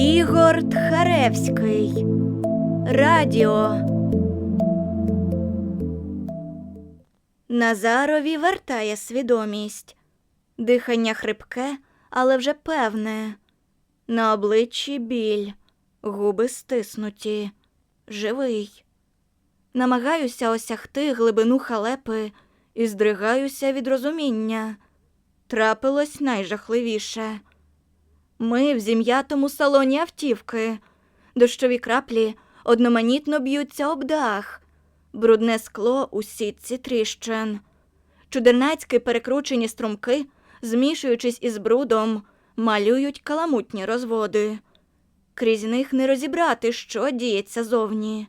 Ігор Тхаревський. Радіо. Назарові вертає свідомість. Дихання хрипке, але вже певне. На обличчі біль, губи стиснуті, живий. Намагаюся осягти глибину халепи і здригаюся від розуміння. Трапилось найжахливіше. Ми в зім'ятому салоні автівки. Дощові краплі одноманітно б'ються об дах, брудне скло у сітці тріщин. Чудернацькі перекручені струмки, змішуючись із брудом, малюють каламутні розводи. Крізь них не розібрати, що діється зовні.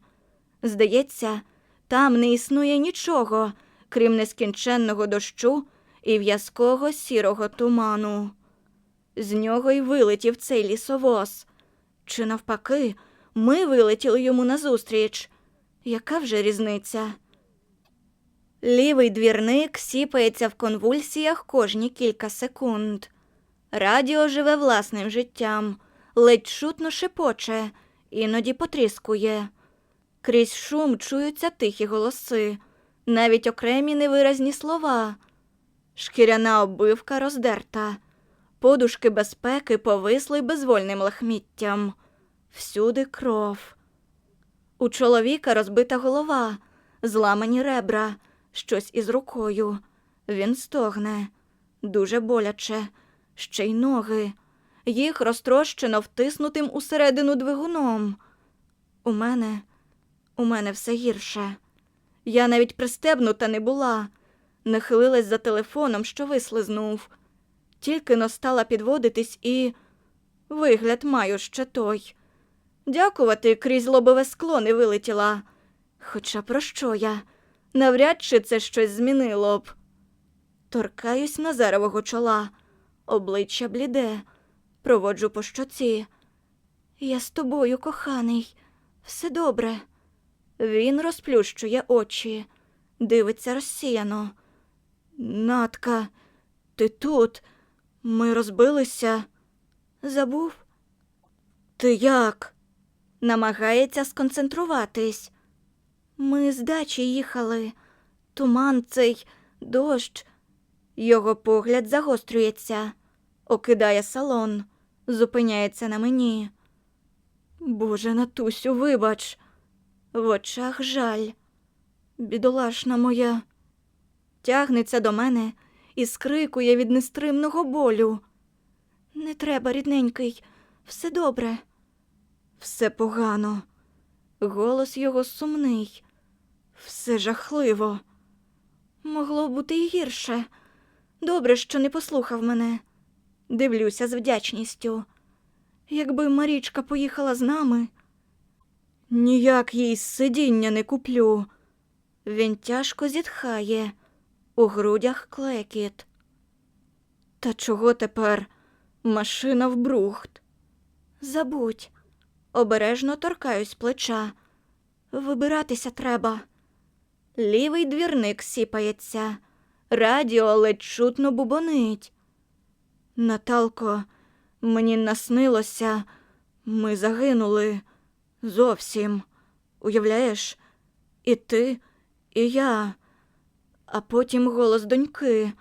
Здається, там не існує нічого, крім нескінченного дощу і в'язкого сірого туману. З нього й вилетів цей лісовоз. Чи навпаки, ми вилетіли йому назустріч. Яка вже різниця? Лівий двірник сіпається в конвульсіях кожні кілька секунд. Радіо живе власним життям, ледь чутно шепоче, іноді потріскує. Крізь шум чуються тихі голоси, навіть окремі невиразні слова. Шкіряна оббивка роздерта, подушки безпеки повисли безвольним лахміттям. Всюди кров. У чоловіка розбита голова, зламані ребра, щось із рукою. Він стогне, дуже боляче, ще й ноги. Їх розтрощено втиснутим усередину двигуном. У мене, у мене все гірше. Я навіть пристебнута не була, нахилилась за телефоном, що вислизнув. Тільки но стала підводитись і. Вигляд маю ще той. Дякувати, крізь лобове скло не вилетіла. Хоча про що я? Навряд чи це щось змінило б. Торкаюсь Назарового чола, обличчя бліде, проводжу по щоці. Я з тобою, коханий, все добре. Він розплющує очі, дивиться розсіяно. Натка, ти тут? Ми розбилися. Забув? Ти як? Намагається сконцентруватись. Ми з дачі їхали. Туман цей, дощ. Його погляд загострюється, окидає салон, зупиняється на мені. Боже, Натусю, вибач. В очах жаль. Бідолашна моя. Тягнеться до мене і скрикує від нестримного болю. Не треба, рідненький, все добре. Все погано. Голос його сумний, все жахливо. Могло бути й гірше. Добре, що не послухав мене. Дивлюся з вдячністю. Якби Марічка поїхала з нами, ніяк їй сидіння не куплю. Він тяжко зітхає, у грудях клекіт. Та чого тепер? Машина в брухт. Забудь, обережно торкаюсь плеча. Вибиратися треба. Лівий двірник сіпається, радіо ледь чутно бубонить. Наталко, мені наснилося, ми загинули зовсім. Уявляєш, і ти, і я. А потім голос доньки.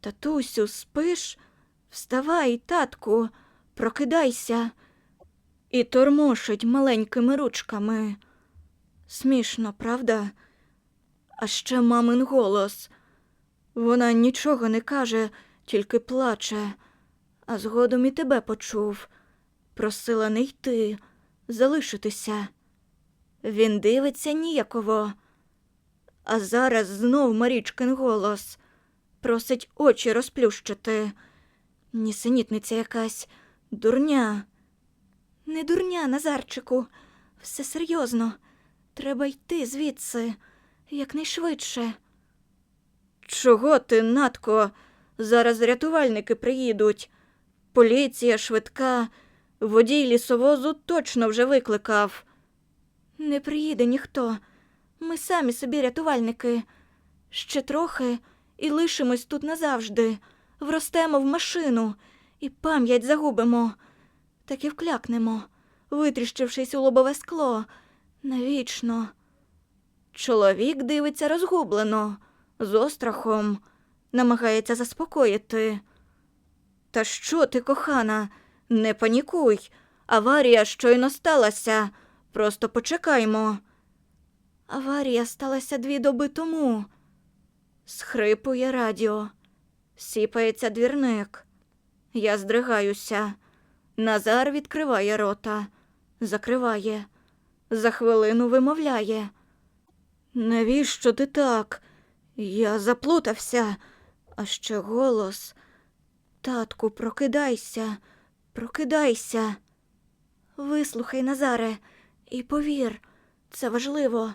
Татусю, спиш? Вставай, татку, прокидайся. І тормошить маленькими ручками. Смішно, правда? А ще мамин голос. Вона нічого не каже, тільки плаче, а згодом і тебе почув. Просила не йти, залишитися. Він дивиться ніяково. А зараз знов Марічкин голос. Просить очі розплющити. Нісенітниця якась дурня. Не дурня, Назарчику, все серйозно. Треба йти звідси якнайшвидше. Чого ти, Натко? Зараз рятувальники приїдуть. Поліція швидка, водій лісовозу точно вже викликав. Не приїде ніхто. Ми самі собі рятувальники. Ще трохи і лишимось тут назавжди, вростемо в машину і пам'ять загубимо. так і вклякнемо, витріщившись у лобове скло. Навічно. Чоловік дивиться розгублено, з острахом, намагається заспокоїти. Та що ти, кохана, не панікуй. Аварія щойно сталася. Просто почекаймо. Аварія сталася дві доби тому. Схрипує радіо. Сіпається двірник. Я здригаюся. Назар відкриває рота, закриває, за хвилину вимовляє. Навіщо ти так? Я заплутався, а ще голос. Татку, прокидайся, прокидайся. Вислухай, Назаре, і повір, це важливо.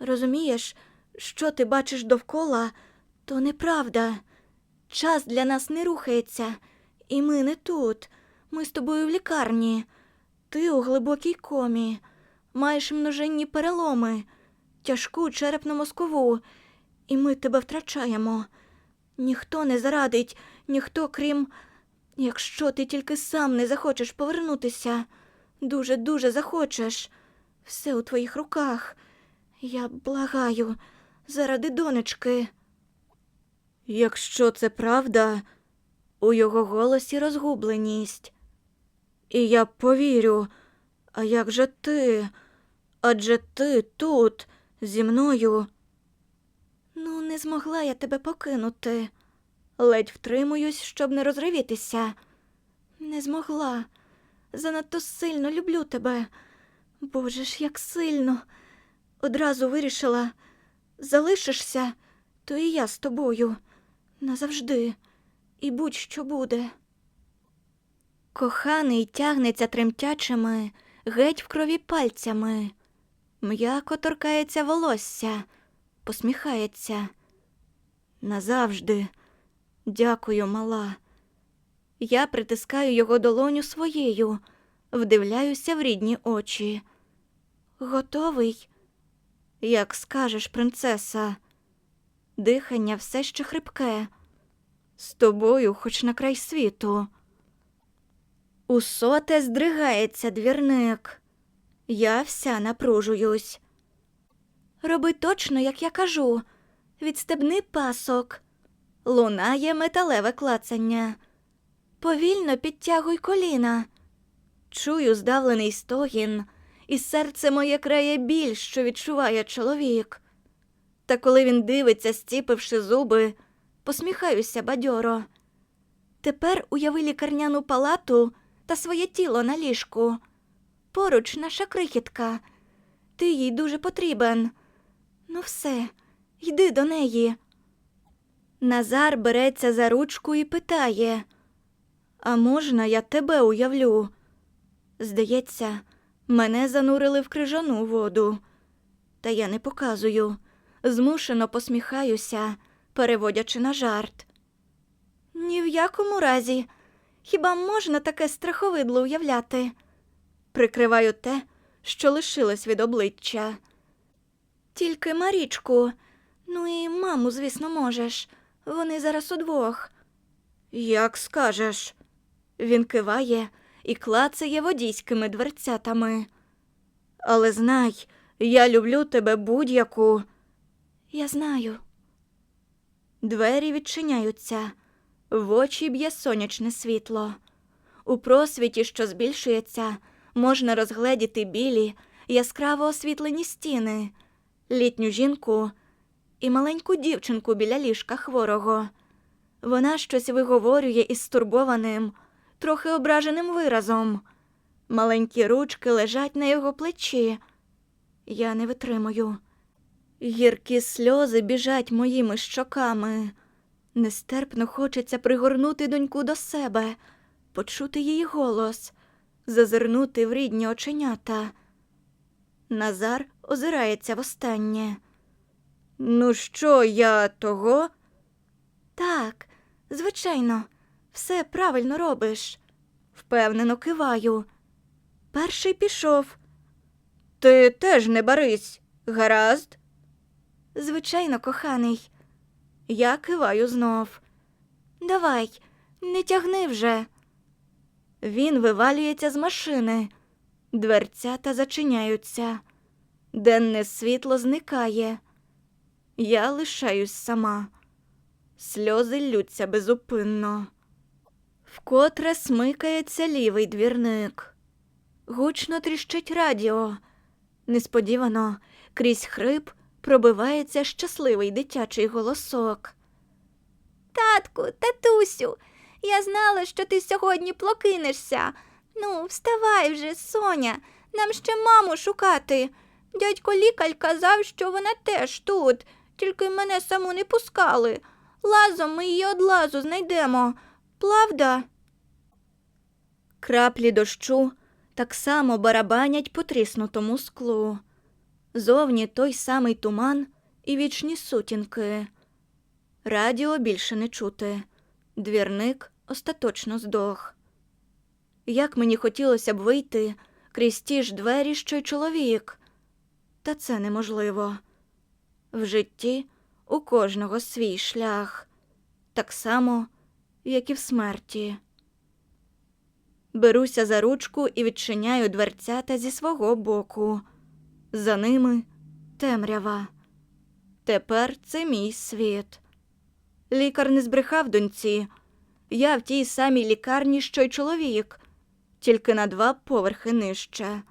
Розумієш, що ти бачиш довкола, то неправда. Час для нас не рухається, і ми не тут. Ми з тобою в лікарні. Ти у глибокій комі, маєш множинні переломи, тяжку черепно-мозкову, і ми тебе втрачаємо. Ніхто не зарадить, ніхто, крім, якщо ти тільки сам не захочеш повернутися, дуже дуже захочеш. Все у твоїх руках. Я благаю, заради донечки. Якщо це правда, у його голосі розгубленість. І я повірю, а як же ти? Адже ти тут, зі мною. Ну, не змогла я тебе покинути. Ледь втримуюсь, щоб не розривітися. Не змогла. Занадто сильно люблю тебе. Боже ж, як сильно. Одразу вирішила, залишишся, то і я з тобою. Назавжди. І будь-що буде. Коханий тягнеться тремтячими, геть в крові пальцями. М'яко торкається волосся, посміхається. Назавжди. Дякую, мала. Я притискаю його долоню своєю, вдивляюся в рідні очі. Готовий? Як скажеш, принцеса. Дихання все ще хрипке. З тобою, хоч на край світу. У соте здригається двірник. Я вся напружуюсь. Роби точно, як я кажу. Відстебни пасок. Лунає металеве клацання. Повільно підтягуй коліна. Чую здавлений стогін, і серце моє крає біль, що відчуває чоловік. Та коли він дивиться, стіпивши зуби, посміхаюся бадьоро. Тепер уяви лікарняну палату та своє тіло на ліжку. Поруч наша крихітка. Ти їй дуже потрібен. Ну, все, йди до неї. Назар береться за ручку і питає: А можна я тебе уявлю? Здається, мене занурили в крижану воду. Та я не показую, змушено посміхаюся, переводячи на жарт. Ні в якому разі. Хіба можна таке страховидло уявляти? Прикриваю те, що лишилось від обличчя. Тільки Марічку, ну і маму, звісно, можеш. Вони зараз удвох. Як скажеш. Він киває і клацає водійськими дверцятами. Але знай, я люблю тебе будь-яку. Я знаю. Двері відчиняються, в очі б'є сонячне світло. У просвіті, що збільшується, можна розгледіти білі, яскраво освітлені стіни, літню жінку і маленьку дівчинку біля ліжка хворого. Вона щось виговорює із стурбованим, трохи ображеним виразом. Маленькі ручки лежать на його плечі. Я не витримую. Гіркі сльози біжать моїми щоками. Нестерпно хочеться пригорнути доньку до себе, почути її голос, зазирнути в рідні оченята. Назар озирається востаннє. Ну, що я того? Так, звичайно, все правильно робиш. Впевнено киваю. Перший пішов. Ти теж не барись, гаразд? Звичайно, коханий. Я киваю знов. Давай, не тягни вже. Він вивалюється з машини, дверцята зачиняються, денне світло зникає. Я лишаюсь сама. Сльози ллються безупинно. Вкотре смикається лівий двірник. Гучно тріщить радіо. Несподівано крізь хрип пробивається щасливий дитячий голосок. Татку, татусю, я знала, що ти сьогодні прокинешся. Ну, вставай вже, Соня, нам ще маму шукати. Дядько лікар казав, що вона теж тут, тільки мене саму не пускали. Лазом ми її одлазу знайдемо. Правда? Краплі дощу так само барабанять по тріснутому склу. Зовні той самий туман і вічні сутінки. Радіо більше не чути. Двірник остаточно здох. Як мені хотілося б вийти крізь ті ж двері, що й чоловік. Та це неможливо. В житті у кожного свій шлях, так само, як і в смерті. Беруся за ручку і відчиняю дверцята зі свого боку. За ними темрява. Тепер це мій світ. Лікар не збрехав доньці. Я в тій самій лікарні, що й чоловік, тільки на два поверхи нижче.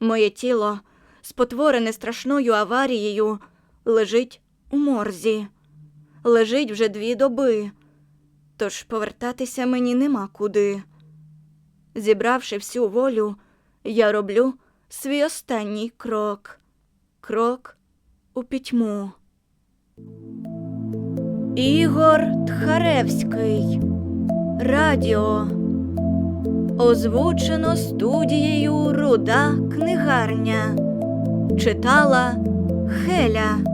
Моє тіло, спотворене страшною аварією, лежить у морзі, лежить вже дві доби, тож повертатися мені нема куди. Зібравши всю волю, я роблю свій останній крок крок у пітьму. Ігор Тхаревський. Радіо. Озвучено студією Руда книгарня. Читала Хеля.